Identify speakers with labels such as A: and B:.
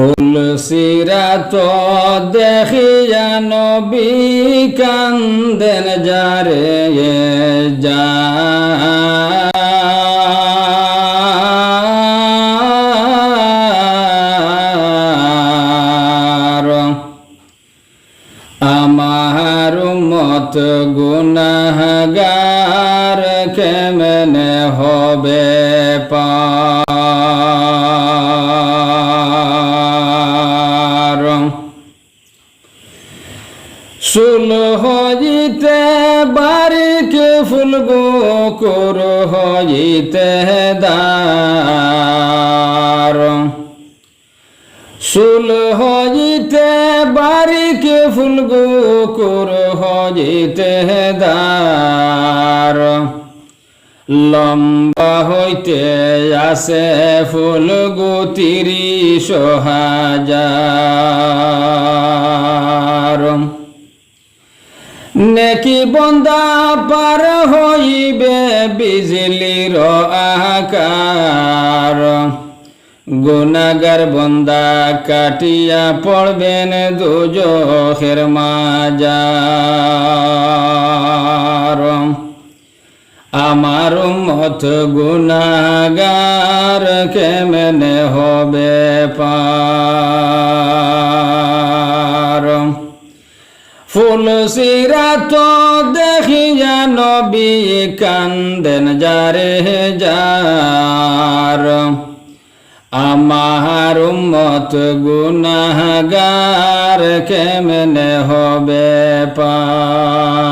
A: ফুল সিরাত দেখিয়া নবী কান্দেন যারে যা আমার মত গুনাহগার কেমনে হবে পার? সুল হইতে বারিকে ফুলগো কর হইতে দার সুল হইতে বারিকে ফুলগো কর হইতে দার লম্বা হইতে আসে ফুল গো তিরিশ হাজার। নেকি বন্দা পার হইবে বিজলির আকার। গুনাগার বন্দা কাটিয়া পড়বেন দুজোখের মাজার। আমার মত গুনাগার কেমনে হবে পার? ফুল সিরা তো দেখিয়া নবী কান্দেন যারে যার। আমার উম্মত গুনাহগার কেমনে হবে পার?